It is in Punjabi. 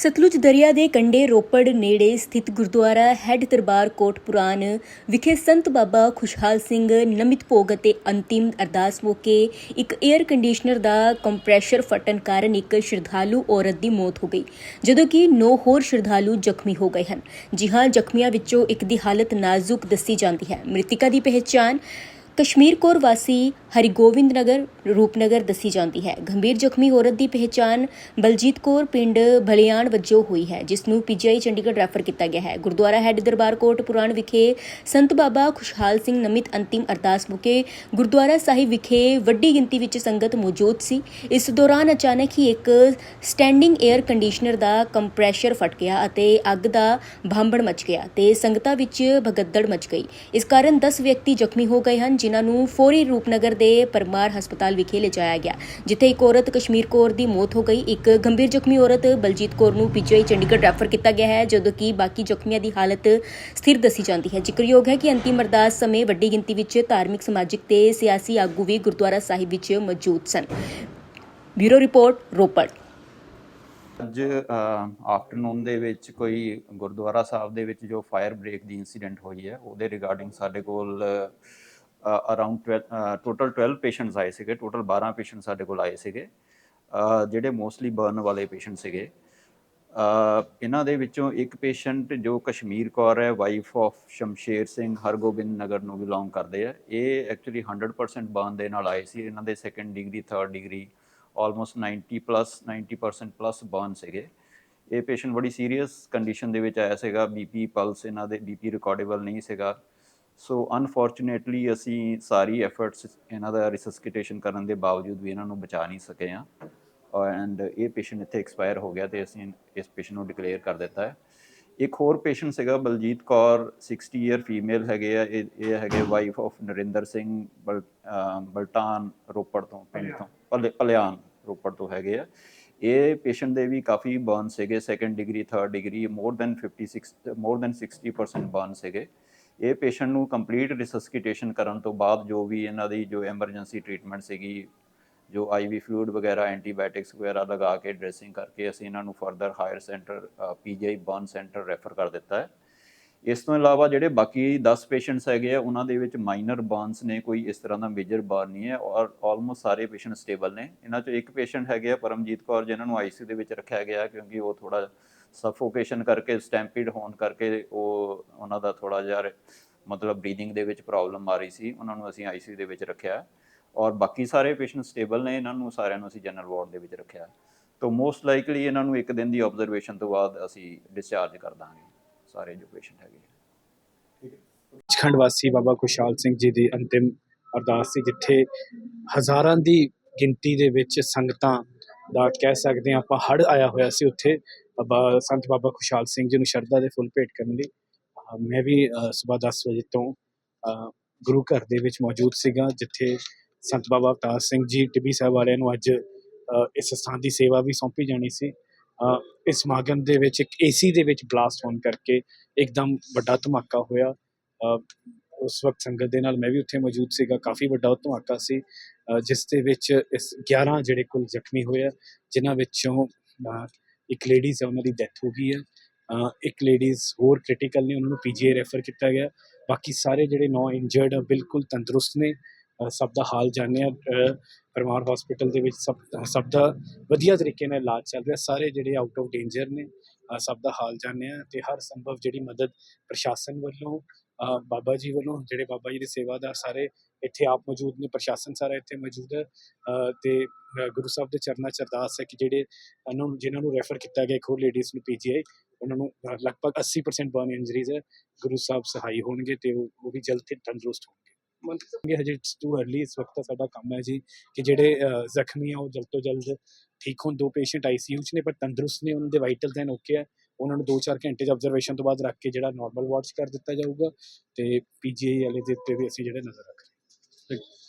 ਸਤਲੁਜ ਦਰਿਆ ਦੇ ਕੰਢੇ ਰੋਪੜ ਨੇੜੇ ਸਥਿਤ ਗੁਰਦੁਆਰਾ ਹੈੱਡ ਦਰਬਾਰ ਕੋਟ ਪੁਰਾਨ ਵਿਖੇ ਸੰਤ ਬਾਬਾ ਖੁਸ਼ਹਾਲ ਸਿੰਘ ਨਮਿਤ ਭੋਗ ਅਤੇ ਅੰਤਿਮ ਅਰਦਾਸ ਮੌਕੇ ਇੱਕ 에ਅਰ ਕੰਡੀਸ਼ਨਰ ਦਾ ਕੰਪਰੈਸ਼ਰ ਫਟਣ ਕਾਰਨ ਇੱਕ ਸ਼ਰਧਾਲੂ ਔਰਤ ਦੀ ਮੌਤ ਹੋ ਗਈ, ਜਦੋਂ ਕਿ 9 ਹੋਰ ਸ਼ਰਧਾਲੂ ਜ਼ਖਮੀ ਹੋ ਗਏ ਹਨ। ਜੀ ਹਾਂ, ਜ਼ਖਮੀਆਂ ਵਿੱਚੋਂ ਇੱਕ ਦੀ ਹਾਲਤ ਨਾਜ਼ੁਕ ਦੱਸੀ ਜਾਂਦੀ ਹੈ। ਮ੍ਰਿਤਿਕਾ ਦੀ ਪਹਿਚਾਣ ਕਸ਼ਮੀਰ ਕੌਰ ਵਾਸੀ ਹਰਿਗੋਬਿੰਦ ਨਗਰ ਰੂਪਨਗਰ ਦੱਸੀ ਜਾਂਦੀ ਹੈ। ਗੰਭੀਰ ਜ਼ਖਮੀ ਔਰਤ ਦੀ ਪਹਿਚਾਣ ਬਲਜੀਤ ਕੌਰ ਪਿੰਡ ਭਲਿਆਣ ਵਜੋਂ ਹੋਈ ਹੈ, ਜਿਸ ਨੂੰ ਪੀਜੀਆਈ ਚੰਡੀਗੜ੍ਹ ਰੈਫਰ ਕੀਤਾ ਗਿਆ ਹੈ। ਗੁਰਦੁਆਰਾ ਹੈੱਡ ਦਰਬਾਰ ਕੋਟ ਪੁਰਾਣ ਵਿਖੇ ਸੰਤ ਬਾਬਾ ਖੁਸ਼ਹਾਲ ਸਿੰਘ ਨਮਿਤ ਅੰਤਿਮ ਅਰਦਾਸ ਮੌਕੇ ਗੁਰਦੁਆਰਾ ਸਾਹਿਬ ਵਿਖੇ ਵੱਡੀ ਗਿਣਤੀ ਵਿੱਚ ਸੰਗਤ ਮੌਜੂਦ ਸੀ। ਇਸ ਦੌਰਾਨ ਅਚਾਨਕ ਹੀ ਇੱਕ ਸਟੈਂਡਿੰਗ 에ਅਰ ਕੰਡੀਸ਼ਨਰ ਦਾ ਕੰਪਰੈਸ਼ਰ ਫਟ ਗਿਆ ਅਤੇ ਅੱਗ ਦਾ ਭਾਂਬੜ ਮਚ ਗਿਆ ਤੇ ਸੰਗਤਾਂ ਵਿੱਚ ਭਗਦੜ ਮਚ ਗਈ। ਇਸ ਕਾਰਨ 10 ਵਿਅਕਤੀ ਜ਼ਖਮੀ ਹੋ ਗਏ ਹਨ ਜਿਨ੍ਹਾਂ ਨੂੰ ਫੌਰੀ ਰੂਪਨਗਰ ਦੇ ਪਰਮਾਰ ਹਸਪਤਾਲ ਵਿਖੇ ਲਿਜਾਇਆ ਗਿਆ, ਜਿੱਥੇ ਇੱਕ ਔਰਤ ਕਸ਼ਮੀਰ ਕੌਰ ਦੀ ਮੌਤ ਹੋ ਗਈ। ਇੱਕ ਗੰਭੀਰ ਜ਼ਖਮੀ ਔਰਤ ਬਲਜੀਤ ਕੌਰ ਨੂੰ ਪੀਜੀਆਈ ਚੰਡੀਗੜ੍ਹ ਰੈਫਰ ਕੀਤਾ ਗਿਆ ਹੈ, ਜਦੋਂ ਕਿ ਬਾਕੀ ਜ਼ਖਮੀਆਂ ਦੀ ਹਾਲਤ ਸਥਿਰ ਦੱਸੀ ਜਾਂਦੀ ਹੈ। ਜ਼ਿਕਰਯੋਗ ਹੈ ਕਿ ਅੰਤਿਮ ਅਰਦਾਸ ਸਮੇਂ ਵੱਡੀ ਗਿਣਤੀ ਵਿੱਚ ਧਾਰਮਿਕ, ਸਮਾਜਿਕ ਤੇ ਸਿਆਸੀ ਆਗੂ ਵੀ ਗੁਰਦੁਆਰਾ ਸਾਹਿਬ ਵਿੱਚ ਮੌਜੂਦ ਸਨ। Bureau report, Ropar. ਅੱਜ ਆਫਟਰਨੂਨ ਦੇ ਵਿੱਚ ਕੋਈ ਗੁਰਦੁਆਰਾ ਸਾਹਿਬ ਦੇ ਵਿੱਚ ਜੋ ਫਾਇਰ ਬ੍ਰੇਕ ਦੀ ਇਨਸੀਡੈਂਟ ਹੋਈ ਹੈ, ਉਹਦੇ ਰਿਗਾਰਡਿੰਗ ਸਾਡੇ ਕੋਲ ਅਰਾਊਂਡ ਟੋਟਲ 12 ਪੇਸ਼ੈਂਟਸ ਆਏ ਸੀਗੇ ਟੋਟਲ 12 ਪੇਸ਼ੈਂਟ ਸਾਡੇ ਕੋਲ ਆਏ ਸੀਗੇ ਜਿਹੜੇ ਮੋਸਟਲੀ ਬਰਨ ਵਾਲੇ ਪੇਸ਼ੈਂਟ ਸੀਗੇ। ਇਹਨਾਂ ਦੇ ਵਿੱਚੋਂ ਇੱਕ ਪੇਸ਼ੈਂਟ ਜੋ ਕਸ਼ਮੀਰ ਕੌਰ ਹੈ ਵਾਈਫ ਆਫ ਸ਼ਮਸ਼ੇਰ ਸਿੰਘ ਹਰਗੋਬਿੰਦ ਨਗਰ ਨੂੰ ਬਿਲੋਂਗ ਕਰਦੇ ਆ। ਇਹ ਐਕਚੁਅਲੀ 100% ਬਰਨ ਦੇ ਨਾਲ ਆਏ ਸੀ। ਇਹਨਾਂ ਦੇ second degree third degree almost 90 plus 90% plus burn ਸੀਗੇ। ਇਹ ਪੇਸ਼ੈਂਟ ਬੜੀ ਸੀਰੀਅਸ ਕੰਡੀਸ਼ਨ ਦੇ ਵਿੱਚ ਆਇਆ ਸੀਗਾ। ਬੀਪੀ ਪਲਸ ਇਹਨਾਂ ਦੇ ਬੀਪੀ ਰਿਕਾਰਡੇਬਲ ਨਹੀਂ ਸੀਗਾ। ਸੋ ਅਨਫੋਰਚੂਨੇਟਲੀ ਅਸੀਂ ਸਾਰੀ ਐਫਰਟਸ ਇਹਨਾਂ ਦਾ ਰਿਸਸਕਿਟੇਸ਼ਨ ਕਰਨ ਦੇ ਬਾਵਜੂਦ ਵੀ ਇਹਨਾਂ ਨੂੰ ਬਚਾ ਨਹੀਂ ਸਕੇ ਆ ਐਂਡ ਇਹ ਪੇਸ਼ੈਂਟ ਇੱਥੇ ਐਕਸਪਾਇਰ ਹੋ ਗਿਆ ਤੇ ਅਸੀਂ ਇਸ ਪੇਸ਼ੈਂਟ ਨੂੰ ਡਿਕਲੇਅਰ ਕਰ ਦਿੱਤਾ ਹੈ। ਇੱਕ ਹੋਰ ਪੇਸ਼ੈਂਟ ਸੀਗਾ ਬਲਜੀਤ ਕੌਰ 60 ਇਅਰ ਫੀਮੇਲ ਹੈਗੇ ਆ। ਇਹ ਹੈਗੇ ਵਾਈਫ ਆਫ ਨਰਿੰਦਰ ਸਿੰਘ ਬਲਟਾਨ ਰੋਪੜ ਤੋਂ ਪਿੰਡ ਤੋਂ ਭਲਿਆਨ ਰੋਪੜ ਤੋਂ ਹੈਗੇ ਆ। ਇਹ ਪੇਸ਼ੈਂਟ ਦੇ ਵੀ ਕਾਫੀ ਬਰਨ ਸੀਗੇ second degree third degree more than 56 more than 60% burn ਸੀਗੇ। ਇਹ ਪੇਸ਼ੈਂਟ ਨੂੰ ਕੰਪਲੀਟ ਰਿਸਸਕਿਟੇਸ਼ਨ ਕਰਨ ਤੋਂ ਬਾਅਦ ਜੋ ਵੀ ਇਹਨਾਂ ਦੀ ਜੋ ਐਮਰਜੈਂਸੀ ਟ੍ਰੀਟਮੈਂਟ ਸੀਗੀ, ਜੋ ਆਈਵੀ ਫਲੂਇਡ ਵਗੈਰਾ ਐਂਟੀਬਾਇਓਟਿਕਸ ਵਗੈਰਾ ਲਗਾ ਕੇ ਡ੍ਰੈਸਿੰਗ ਕਰਕੇ ਅਸੀਂ ਇਹਨਾਂ ਨੂੰ further higher centre PGI burn centre refer ਕਰ ਦਿੱਤਾ ਹੈ। ਇਸ ਤੋਂ ਇਲਾਵਾ ਜਿਹੜੇ ਬਾਕੀ 10 ਪੇਸ਼ੈਂਟਸ ਹੈਗੇ ਆ, ਉਹਨਾਂ ਦੇ ਵਿੱਚ ਮਾਈਨਰ ਬਰਨਸ ਨੇ, ਕੋਈ ਇਸ ਤਰ੍ਹਾਂ ਦਾ ਮੇਜਰ ਬਰਨ ਨਹੀਂ ਹੈ ਔਰ ਆਲਮੋਸਟ ਸਾਰੇ ਪੇਸ਼ੈਂਟ ਸਟੇਬਲ ਨੇ। ਇਹਨਾਂ ਚੋਂ ਇੱਕ ਪੇਸ਼ੈਂਟ ਹੈਗੇ ਆ ਪਰਮਜੀਤ ਕੌਰ, ਜਿਨ੍ਹਾਂ ਨੂੰ ਆਈਸੀਯੂ ਦੇ ਵਿੱਚ ਰੱਖਿਆ ਗਿਆ ਕਿਉਂਕਿ ਉਹ ਥੋੜਾ ਸਫੋਕੇਸ਼ਨ ਕਰਕੇ ਸਟੈਂਪੀਡ ਹੋਣ ਕਰਕੇ ਉਹ ਉਹਨਾਂ ਦਾ ਥੋੜਾ ਜਿਹਾ ਮਤਲਬ ਬਰੀਥਿੰਗ ਦੇ ਵਿੱਚ ਪ੍ਰੋਬਲਮ ਆ ਰਹੀ ਸੀ। ਉਹਨਾਂ ਨੂੰ ਅਸੀਂ ਆਈਸੀਯੂ ਦੇ ਵਿੱਚ ਰੱਖਿਆ। ਔਰ ਬਾਕੀ ਸਾਰੇ ਪੇਸ਼ੈਂਟ ਸਟੇਬਲ ਨੇ ਇਹਨਾਂ ਨੂੰ ਸਾਰਿਆਂ ਨੂੰ ਅਸੀਂ ਜਨਰਲ ਵਾਰਡ ਦੇ ਵਿੱਚ ਰੱਖਿਆ। ਤਾਂ ਮੋਸਟ ਲਾਈਕਲੀ ਇਹਨਾਂ ਨੂੰ ਇੱਕ ਦਿਨ ਦੀ ਆਬਜ਼ਰਵੇਸ਼ਨ ਤੋਂ ਬਾਅਦ ਅਸੀਂ ਡਿਸਚਾਰਜ ਕਰ ਦਾਂਗੇ ਸਾਰੇ ਜੋ ਪੇਸ਼ੈਂਟ ਹੈਗੇ। ਸੱਚਖੰਡ ਵਾਸੀ ਬਾਬਾ ਖੁਸ਼ਹਾਲ ਸਿੰਘ ਜੀ ਦੀ ਅੰਤਿਮ ਅਰਦਾਸ ਸੀ ਜਿੱਥੇ ਹਜ਼ਾਰਾਂ ਦੀ ਗਿਣਤੀ ਦੇ ਵਿੱਚ ਸੰਗਤਾਂ ਦਾ ਕਹਿ ਸਕਦੇ ਹਾਂ, ਆਪਾਂ ਹੜ ਆਇਆ ਹੋਇਆ ਸੀ ਉੱਥੇ, ਬਾਬਾ ਸੰਤ ਬਾਬਾ ਖੁਸ਼ਹਾਲ ਸਿੰਘ ਜੀ ਨੂੰ ਸ਼ਰਧਾ ਦੇ ਫੁੱਲ ਭੇਟ ਕਰਨ ਲਈ। ਮੈਂ ਵੀ ਸਵੇਰ 10 ਵਜੇ ਤੋਂ ਗੁਰੂ ਘਰ ਦੇ ਵਿੱਚ ਮੌਜੂਦ ਸੀਗਾ, ਜਿੱਥੇ ਸੰਤ ਬਾਬਾ ਅਵਤਾਰ ਸਿੰਘ ਜੀ, ਟਿੱਬੀ ਸਾਹਿਬ ਵਾਲਿਆਂ ਨੂੰ ਅੱਜ ਇਸ ਸਥਾਨ ਦੀ ਸੇਵਾ ਵੀ ਸੌਂਪੀ ਜਾਣੀ ਸੀ। ਇਸ ਸਮਾਗਮ ਦੇ ਵਿੱਚ ਇੱਕ ਏਸੀ ਦੇ ਵਿੱਚ ਬਲਾਸਟ ਹੋਣ ਕਰਕੇ ਇੱਕਦਮ ਵੱਡਾ ਧਮਾਕਾ ਹੋਇਆ। ਉਸ ਵਕਤ ਸੰਗਤ ਦੇ ਨਾਲ ਮੈਂ ਵੀ ਉੱਥੇ ਮੌਜੂਦ ਸੀਗਾ, ਕਾਫੀ ਵੱਡਾ ਧਮਾਕਾ ਸੀ। ਜਿਸ ਦੇ ਵਿੱਚ ਇਸ 11 ਜਿਹੜੇ ਕੁੱਲ ਜ਼ਖਮੀ ਹੋਏ ਆ, ਜਿਨ੍ਹਾਂ ਵਿੱਚੋਂ ਇੱਕ ਲੇਡੀਜ਼ ਹੈ ਉਹਨਾਂ ਦੀ ਡੈਥ ਹੋ ਗਈ ਹੈ ਇੱਕ ਲੇਡੀਜ਼ ਹੋਰ ਕ੍ਰਿਟੀਕਲ ਨੇ, ਉਹਨਾਂ ਨੂੰ ਪੀਜੀਆਈ ਰੈਫਰ ਕੀਤਾ ਗਿਆ। ਬਾਕੀ ਸਾਰੇ ਜਿਹੜੇ ਨੌ ਇੰਜਰਡ ਆ, ਬਿਲਕੁਲ ਤੰਦਰੁਸਤ ਨੇ। ਸਭ ਦਾ ਹਾਲ ਜਾਣਿਆ। ਪਰਮਾਰ ਹਸਪੀਟਲ ਦੇ ਵਿੱਚ ਸਭ ਸਭ ਦਾ ਵਧੀਆ ਤਰੀਕੇ ਨਾਲ ਇਲਾਜ ਚੱਲ ਰਿਹਾ। ਸਾਰੇ ਜਿਹੜੇ ਆਊਟ ਆਫ ਡੇਂਜਰ ਨੇ ਸਭ ਦਾ ਹਾਲ ਜਾਣਿਆ ਤੇ ਹਰ ਸੰਭਵ ਜਿਹੜੀ ਮਦਦ ਪ੍ਰਸ਼ਾਸਨ ਵੱਲੋਂ ਬਾਬਾ ਜੀ ਵੱਲੋਂ ਜਿਹੜੇ ਬਾਬਾ ਜੀ ਦੇ ਸੇਵਾਦਾਰ ਸਾਰੇ ਇੱਥੇ ਆਪ ਮੌਜੂਦ ਨੇ, ਪ੍ਰਸ਼ਾਸਨ ਸਾਰਾ ਇੱਥੇ ਮੌਜੂਦ ਹੈ। ਤੇ ਗੁਰੂ ਸਾਹਿਬ ਦੇ ਚਰਨਾਂ ਚ ਅਰਦਾਸ ਹੈ ਕਿ ਜਿਹੜੇ ਉਹਨਾਂ ਨੂੰ, ਜਿਨ੍ਹਾਂ ਨੂੰ ਰੈਫਰ ਕੀਤਾ ਗਿਆ ਇੱਕ ਹੋਰ ਲੇਡੀਜ਼ ਨੂੰ ਪੀਜੀਆਈ ਉਹਨਾਂ ਨੂੰ ਲਗਭਗ 80% ਬਰਨ ਇੰਜਰੀਜ਼ ਹੈ। ਗੁਰੂ ਸਾਹਿਬ ਸਹਾਈ ਹੋਣਗੇ ਤੇ ਉਹ ਵੀ ਜਲਦ ਤੇ ਤੰਦਰੁਸਤ ਹੋਣਗੇ। ਮੰਤਰੀ ਹਜੇ ਟੂ ਅਰਲੀ ਇਸ ਵਕਤ ਸਾਡਾ ਕੰਮ ਹੈ ਜੀ ਕਿ ਜਿਹੜੇ ਜ਼ਖਮੀ ਆ ਉਹ ਜਲਦ ਤੋਂ ਜਲਦ ਠੀਕ ਹੋਣ। ਦੋ ਪੇਸ਼ੈਂਟ ਆਈਸੀਯੂ ਚ ਨੇ, ਪਰ ਤੰਦਰੁਸਤ ਨੇ, ਉਹਨਾਂ ਦੇ ਵਾਈਟਲ ਦੈਨ ਓਕੇ ਹੈ ਉਹਨਾਂ ਨੂੰ 2-4 ਘੰਟੇ ਦੀ ਆਬਜ਼ਰਵੇਸ਼ਨ ਤੋਂ ਬਾਅਦ ਰੱਖ ਕੇ ਜਿਹੜਾ ਨਾਰਮਲ ਵਾਰਡ ਕਰ ਦਿੱਤਾ ਜਾਊਗਾ ਤੇ ਪੀਜੀਆਈ ਵਾਲੇ ਦੇ ਉੱਤੇ ਵੀ ਅਸੀਂ ਜਿਹੜੇ ਨਜ਼ਰ ਰੱਖ ਰਹੇ ਹਾਂ।